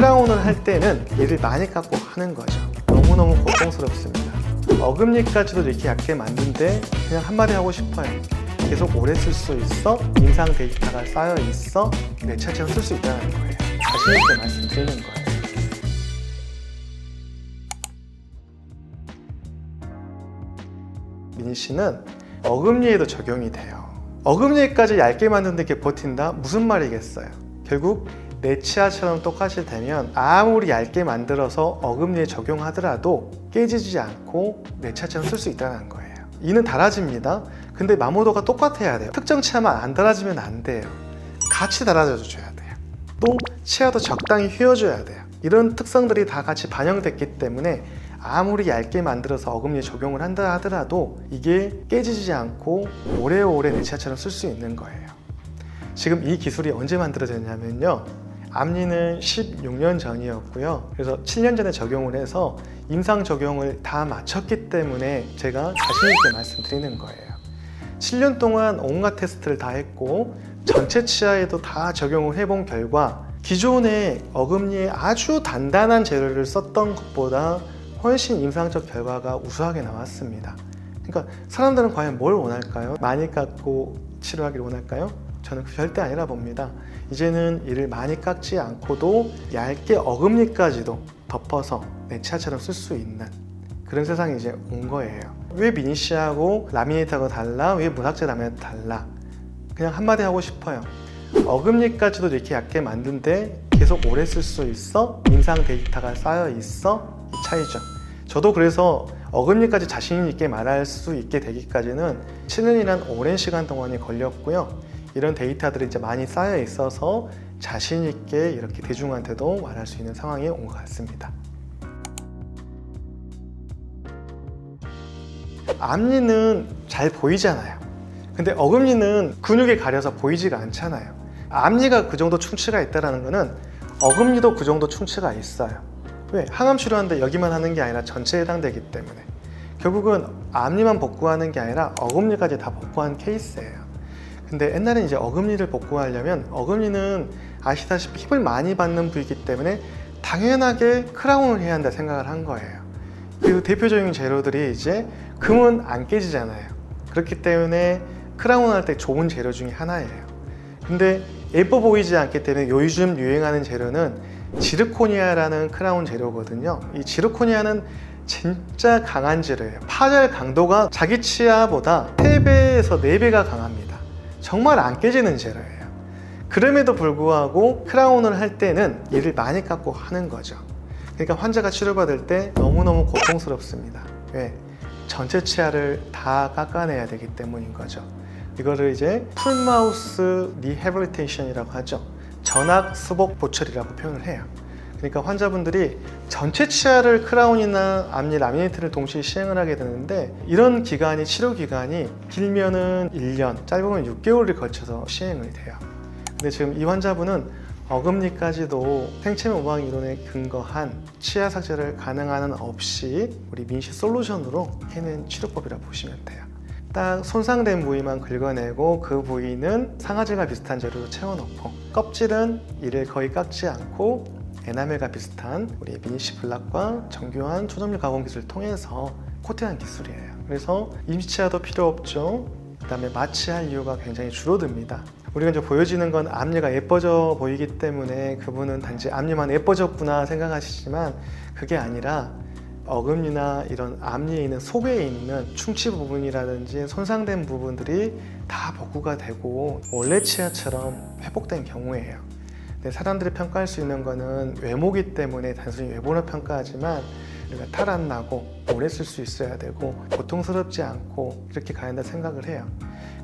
크라운을 할 때는 얘를 많이 깎고 하는 거죠. 너무너무 고통스럽습니다. 어금니까지도 이렇게 얇게 만든데 그냥 한마디 하고 싶어요. 계속 오래 쓸 수 있어? 임상 데이터가 쌓여 있어? 내 차처럼 쓸수 있다는 거예요. 자신 있게 말씀드리는 거예요. 민희 씨는 어금니에도 적용이 돼요. 어금니까지 얇게 만드는데 이렇게 버틴다? 무슨 말이겠어요? 결국 내 치아처럼 똑같이 되면 아무리 얇게 만들어서 어금니에 적용하더라도 깨지지 않고 내 치아처럼 쓸 수 있다는 거예요. 이는 달아집니다. 근데 마모도가 똑같아야 돼요. 특정 치아만 안 달아지면 안 돼요. 같이 달아줘 줘야 돼요. 또 치아도 적당히 휘어줘야 돼요. 이런 특성들이 다 같이 반영됐기 때문에 아무리 얇게 만들어서 어금니에 적용을 한다 하더라도 이게 깨지지 않고 오래오래 내 치아처럼 쓸 수 있는 거예요. 지금 이 기술이 언제 만들어졌냐면요. 앞니는 16년 전이었고요. 그래서 7년 전에 적용을 해서 임상 적용을 다 마쳤기 때문에 제가 자신 있게 말씀드리는 거예요. 7년 동안 온갖 테스트를 다 했고 전체 치아에도 다 적용을 해본 결과 기존의 어금니에 아주 단단한 재료를 썼던 것보다 훨씬 임상적 결과가 우수하게 나왔습니다. 그러니까 사람들은 과연 뭘 원할까요? 많이 깎고 치료하기를 원할까요? 저는 그 절대 아니라 봅니다. 이제는 이를 많이 깎지 않고도 얇게 어금니까지도 덮어서 내 치아처럼 쓸 수 있는 그런 세상이 이제 온 거예요. 왜 미니시하고 라미네이트하고 달라? 왜 문학재 라미네이트 달라? 그냥 한마디 하고 싶어요. 어금니까지도 이렇게 얇게 만든데 계속 오래 쓸 수 있어? 임상 데이터가 쌓여 있어? 이 차이죠. 저도 그래서 어금니까지 자신 있게 말할 수 있게 되기까지는 7년이란 오랜 시간 동안이 걸렸고요. 이런 데이터들이 이제 많이 쌓여 있어서 자신 있게 이렇게 대중한테도 말할 수 있는 상황이 온 것 같습니다. 앞니는 잘 보이잖아요. 근데 어금니는 근육에 가려서 보이지가 않잖아요. 앞니가 그 정도 충치가 있다는 것은 어금니도 그 정도 충치가 있어요. 왜? 항암 치료하는데 여기만 하는 게 아니라 전체에 해당되기 때문에 결국은 앞니만 복구하는 게 아니라 어금니까지 다 복구한 케이스예요. 근데 옛날에 이제 어금니를 복구하려면 어금니는 아시다시피 힙을 많이 받는 부위이기 때문에 당연하게 크라운을 해야 한다 생각을 한 거예요. 그리고 대표적인 재료들이 이제 금은 안 깨지잖아요. 그렇기 때문에 크라운 할 때 좋은 재료 중에 하나예요. 근데 예뻐 보이지 않기 때문에 요즘 유행하는 재료는 지르코니아라는 크라운 재료거든요. 이 지르코니아는 진짜 강한 재료예요. 파열 강도가 자기 치아보다 3배에서 4배가 강합니다. 정말 안 깨지는 재료예요. 그럼에도 불구하고 크라운을 할 때는 이를 많이 깎고 하는 거죠. 그러니까 환자가 치료받을 때 너무너무 고통스럽습니다. 왜? 전체 치아를 다 깎아내야 되기 때문인 거죠. 이거를 이제 풀마우스 리해블리테이션이라고 하죠. 전악 수복 보철이라고 표현을 해요. 그러니까 환자분들이 전체 치아를 크라운이나 앞니 라미네이트를 동시에 시행을 하게 되는데 이런 기간이 치료 기간이 길면은 1년, 짧으면 6개월을 거쳐서 시행이 돼요. 근데 지금 이 환자분은 어금니까지도 생체면 우방 이론에 근거한 치아 삭제를 가능한 한 없이 우리 민시 솔루션으로 해낸 치료법이라 고 보시면 돼요. 딱 손상된 부위만 긁어내고 그 부위는 상아질과 비슷한 재료로 채워놓고 껍질은 이를 거의 깎지 않고 에나멜과 비슷한 우리 미니시 블락과 정교한 초점률 가공 기술을 통해서 코팅한 기술이에요. 그래서 임시치아도 필요 없죠. 그다음에 마취할 이유가 굉장히 줄어듭니다. 우리가 이제 보여지는 건 앞니가 예뻐져 보이기 때문에 그분은 단지 앞니만 예뻐졌구나 생각하시지만 그게 아니라 어금니나 이런 앞니에 있는 속에 있는 충치 부분이라든지 손상된 부분들이 다 복구가 되고 원래 치아처럼 회복된 경우예요. 근데 사람들이 평가할 수 있는 거는 외모기 때문에 단순히 외모로 평가하지만 우리가 탈안 나고 오래 쓸 수 있어야 되고 고통스럽지 않고 이렇게 가야 한다 생각을 해요.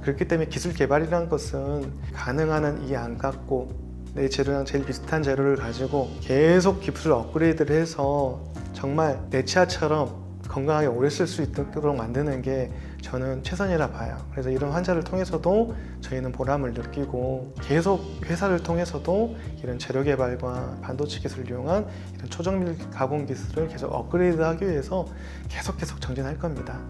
그렇기 때문에 기술 개발이라는 것은 가능한 한 이 안 갖고 내 재료랑 제일 비슷한 재료를 가지고 계속 기술을 업그레이드를 해서 정말 내 치아처럼 건강하게 오래 쓸 수 있도록 만드는 게 저는 최선이라 봐요. 그래서 이런 환자를 통해서도 저희는 보람을 느끼고 계속 회사를 통해서도 이런 재료 개발과 반도체 기술을 이용한 이런 초정밀 가공 기술을 계속 업그레이드하기 위해서 계속 계속 정진할 겁니다.